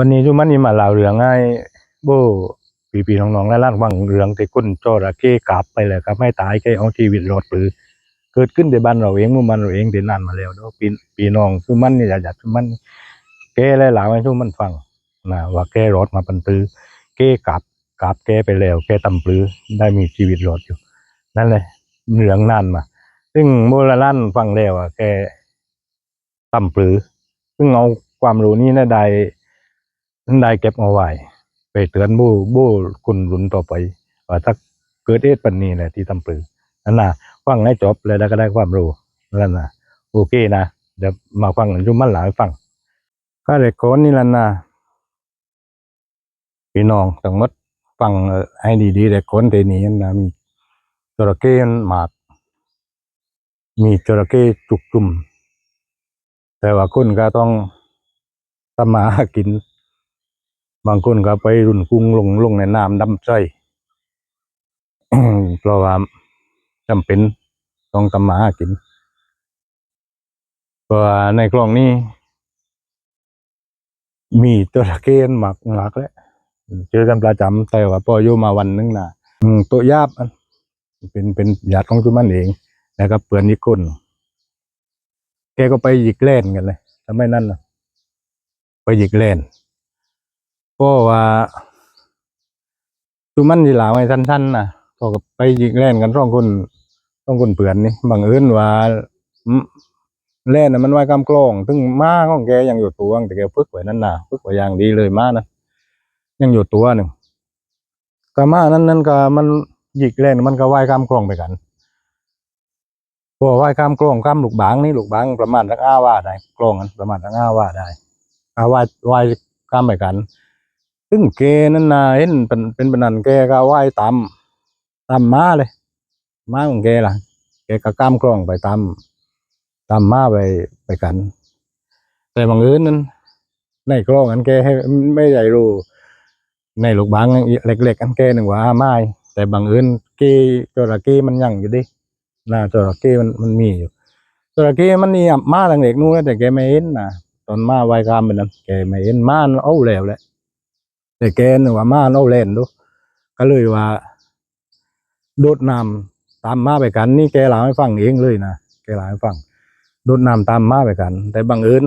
วันนี้จุมันนี่มาเล่าเรื่องให้โบปีปีน้องๆและล้านฟังเรื่องที่คุณจระเข้กลับไปเลยครับไม่ตายแค่เอาชีวิตรอดหรือเกิดขึ้นในบ้านเราเองเมื่อมันเราเองที่นานมาแล้วเนาะปีปีน้องจุมันนี่อยากจะจุมันแกเลยหลาให้จุมันฟังนะว่าแกรอดมาปันตือแกกลับกลับแกไปแล้ว แกตำปลือได้มีชีวิตรอดอยู่ นั่นเลยเรื่องนั่นมาซึ่งโบราณลั่นฟังแล้วอะแกต่ำปรือซึ่งเอาความรู้นี้นะได้ ได้เก็บเอาไว้ไปเตือนบู้บู้คุณรุ่นต่อไป ว่าถ้าเกิดเหตุปันนี้แหละที่ต่ำปรือนั่นนะฟังให้จบแล้วก็ได้ความรู้นั่นนะโอเคนะเดี๋ยวมาฟังกันจุมันหลายฟังก็เด็กคนนี่ละนะพี่น้องทั้งหมดฟังให้ดีๆเด็กคนเทนี้นะมีจระเข้หมาก มีจระเข้จุกจุ่มแต่ว่าคุณก็ต้องทำมาหากิน บางคนก็ไปรุนกุ้งลงลงในน้ำดำใจเพราะว่าจำเป็นต้องทำมาหากินเพราะในกล่องนี้ มีจระเข้หมักหลักแล้วเจอกันประจำแต่ว่าพออยู่มาวันนึงนะตัวยาบเป็นเป็นญาติของจุมันเองแล้วก็เปือนนิกุลแกก็ไปหยิกเล่นกันเลยทำไมนั่นล่ะ ไปหยิกเล่น เพราะว่าจุมันที่หลาไว้สั้นๆนะก็ไปยิกเล่นกันสองคนสองคนเปื่อนนี่บังเอิญว่าอืมเล่นน่ะมันไว้กำกลองถึงม้าของแกยังอยู่ตัวแต่แกฝึกไว้นั่นน่ะฝึกไว้อย่างดีเลยม้านะยังอยู่ตัวหนึ่งก็ม้านั้นนั้นก็มันหยิกเล่นมันก็ว่ายข้ามคลองไปกันพอว่ายข้ามกล้องข้ามลูกบางนี่ลูกบางประมาณสักอ้าว่าได้กลองนั้นประมาณสักอ้าว่าได้อาว่าว่ายข้ามไปกัน ซึ่งเกนั่นนาเห็นเป็นเป็นปานนันแกก็ว่ายตามตามมาเลยมาของแกล่ะแกก็ข้ามกล้องไปตามตามมาไปไปกัน แต่บางเอิญนั้น ในกล้องอันแกให้ไม่ได้รู้ในลูกบางเล็กๆอันแกหนึ่งว่าไม้แต่บางเอิญเกจระเข้มันยังอยู่ดิน้าจระเข้มันมันมีอยู่จระเข้มันนี่มาทางเด็กนู้นแต่แกไม่เห็นนะตอนมาไวกามไปนั้นแกไม่เห็นมาเอาแล้วแหละ แต่แกนว่ามาเอาเล่นดูก็เลยว่าโดดน้ำตามมาไปกัน นี่แกเล่าให้ฟังเองเลยนะแกเล่าให้ฟังโดดน้ำตามมาไปกัน แต่บังเอิญ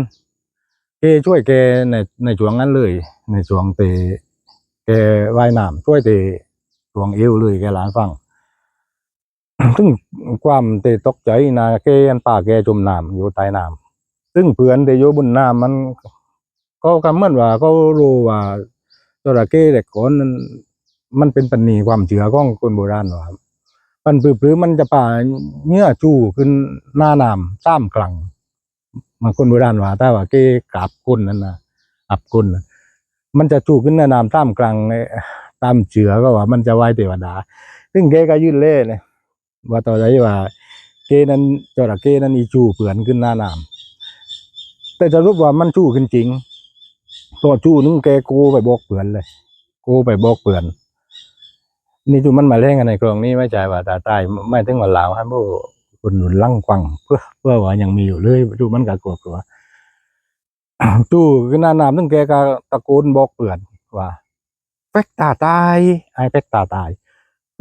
แกช่วยแกในในช่วงนั้นเลย ในช่วงเตะแกว่ายน้ำช่วยเตะช่วงเอวเลยแกเล่าให้ฟังซึ่งความเตะตกใจนะแกอันป่าแกจมน้ำอยู่ใต้น้ำซึ่งเพื่อนที่อยู่บนน้ำมัน ก็คำเมือนว่าก็รู้ว่า จระเข้แต่ก่อนมันเป็นปัญญีความเชื่อของคนโบราณว่ามันปื้อปรือมันจะป่าเนื้อจู่ขึ้นหน้าน้ำซ้ำกลังบางคนโบราณว่าถ้าว่าเกกราบก้นนั่นนะอับก้นมันจะจู่ขึ้นหน้าน้ำซ้ำกลังในตามเชื่อก็ว่า มันจะไหวเทวดา ซึ่งแกก็ยื่นเล่เลยว่าต่อไปว่าเกนั้นจระเข้นั้นอีจู่เปือนขึ้นหน้าน้ำแต่จะรู้ว่ามันจูขึ้นจริง ตัวจู้นึงแกโกไปบอกเปลือนเลย โกไปบอกเปลือน นี่จูมันมาเล่นกันในกลองนี้ไม่ใช่ว่าตาตายไม่ถึงว่าลาวให้ผู้คนหนุนลั่งฟัง เพื่อเพื่อว่ายังมีอยู่เลยจูมันก็กลัวกลัวจูขึ้นหน้าน้ำนึงแกก็ตะโกนบอกเปลือนว่าเป็กตาตายไอ้เป็กตาตาย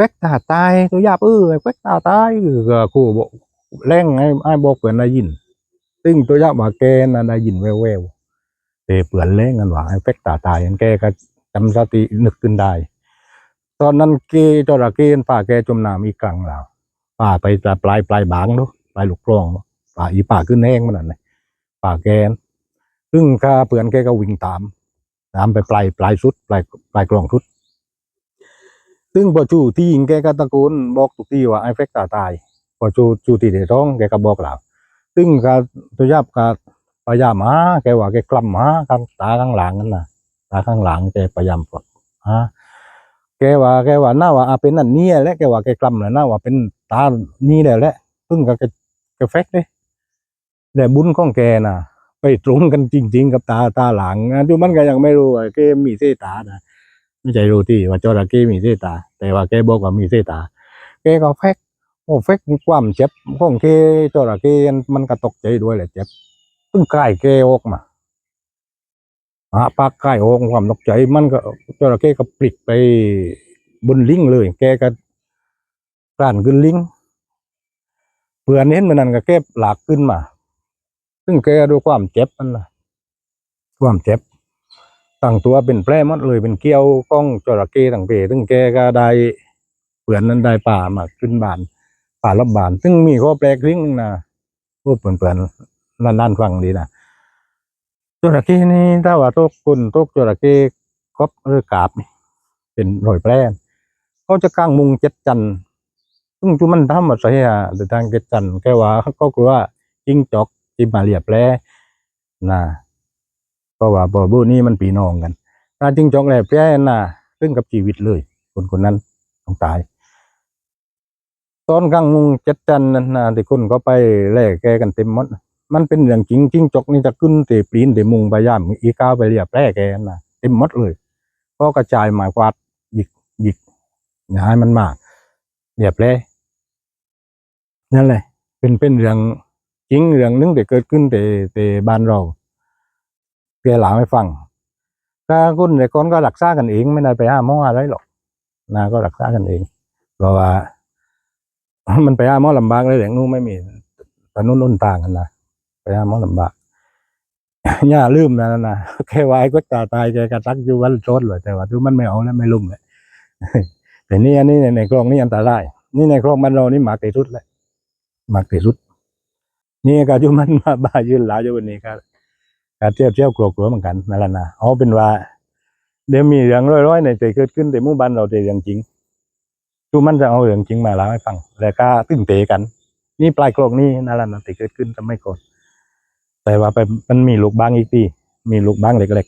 เวกตาตายตัวยาบเออเวกตาตายก็ครูบอกแรงไอ้ไอ้บอกเปลือนได้ยินซึ่งตัวยาบว่าแกน่ะได้ยินแววๆ เปื่อนแรงกันว่าไอ้เวกตาตายอันแกก็จำสตินึกขึ้นได้ ตอนนั้นเกจระเข้ป่าแกจมน้ำอีกครั้งแล้วป่าไปแต่ปลายปลายบางเนาะปลายลูกกลองป่าอีป่าขึ้นแห้งมันนั่นเลยป่าแกนซึ่งข้าเปื่อนแกก็วิ่งตามตามไปปลายปลายสุดปลายปลายกลองสุด ซึ่งพอจู่ที่ยิงแกก็ตะโกนบอกทุกที่ว่าไอ้เฟกตาตายพอจู่จู่ที่เดือดร้องแกก็บอกเราซึ่งก็ตัวยับก็ พยายามหาแกว่าแกกลั้มหาข้างตาข้างหลังนั่นนะตาข้างหลังแกพยายามกลับหาแกว่าแกว่าน่าว่าอาเป็นนั่นนี่แหละแกว่าแกกลั้มแล้วน่าว่าเป็นตานี่แหละแหละซึ่งก็แกแกเฟกเลยแต่บุญของแกน่ะ ไปตรงกันจริง ๆ กับตาตาหลังนะดูมันก็ยังไม่รู้ว่าแกมีเส้ตานะไม่ใช่รู้ที่ว่าจระเข้มีเส้ตา แต่ว่าแกบอกว่ามีเส้ตาแกก็แฟกโอ้แฟกความเจ็บของแกจระเข้มันก็ตกใจด้วยแหละเจ็บ เพิ่งใกล้แกออกมาหาปากใกล้โองความตกใจมันก็จระเข้ก็ปลิกไปบนลิงเลย แกก็กลั่นขึ้นลิงเปื่อนเห็นมันนั่นก็เก็บหลากขึ้นมา ซึ่งแกด้วยความเจ็บมันนะความเจ็บตั้งตัวเป็นแผลหมดเลยเป็นเกี้ยวก้องจระเข้ต่างเปซึ่งแกก็ได้เปื่อนนั้นได้ป่ามาขึ้นบานป่ารับบาน ซึ่งมีข้อแปลกลิงนึงนะรูปเปื่อนๆ นั่นๆฟังดีนะจระเข้นี่ถ้าว่าตกกุนตกจระเข้กบหรือกาบเป็นรอยแปรนเขาจะกางมุงเจ็ดจันซึ่งจุมันทำมาใช่อะแต่ทางเจ็ดจันแค่ว่าก็กลัวจิ้งจอกจิมาเรียบแปรนะเพราะว่าบ่อบูนี่มันปีนองกันถ้าจิ้งจอกแหลบแปรน่ะซึ่งกับชีวิตเลย คนคนนั้นต้องตายตอนกลางมุงเจ็ดจันนั่นนะที่คนก็ไปแล่แกกันเต็มหมด มันเป็นเรื่องจริงจิ้งจกนี่จะขึ้นเตะปลีนเตะมุงไปย่ามอีก้าวไปเรียบแร่แกนะเต็มมดเลยก็กระจายหมายกวาดหยิกหยิกอย่าให้มันมากเรียบแร่นั่นแหละ เป็นเป็นเรื่องจริงเรื่องหนึงแต่เกิดขึ้นแต่แต่บ้านเราแกหลาไม่ฟังถ้าคนแต่ก่อนก็รักษากันเองไม่ได้ไปหาหมออะไรหรอกนะก็รักษากันเอง เพราะว่า มันไปหาหมอลำบากเลยแหล่งนู้นไม่มีถนนนุ่นต่างกันนะ ไปหาหมอลำบากย่าลืมนะนะแค่วายก็ตาตายแกกระตักอยู่วันโซนเลยแต่ว่าดูมันไม่เอาแล้วไม่ลุ่มเลยแต่นี่อันนี้ในในกล้องนี่อันตรายนี่ในกล้องมันเรานี่หมากที่สุดเลยหมากที่สุด นี่ก็อยู่มันมาบ้ายืนหลายอยู่วันนี้ครับการเที่ยวเที่ยวกลัวกลัวเหมือนกันนั่นแหละนะเอาเป็นว่า เดี๋ยวมีเรื่องร้อยๆในใจเกิดขึ้นแต่มู่บ้านเราแต่เรื่องจริงดูมันจะเอาเรื่องจริงมาเล่าให้ฟัง แล้วก็ตึ้งเตะกัน นี่ปลายกลองนี่นั่นแหละนะที่เกิดขึ้นทำไม่ก่อน แต่ว่าไปมันมีลูกบ้างอีกทีมีลูกบ้างเล็ก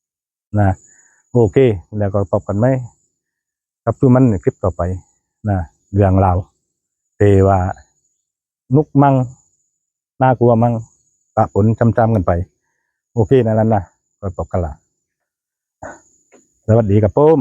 ๆนะโอเค แล้วก็ตอบกันไหมกับทุมันในคลิปต่อไปนะเรื่องราวเตว่านุกมั่งน่ากลัวมั่งปะผลจำๆกันไป โอเคนั่นแหละนะก็ตอบกันละสวัสดีครับปุ้ม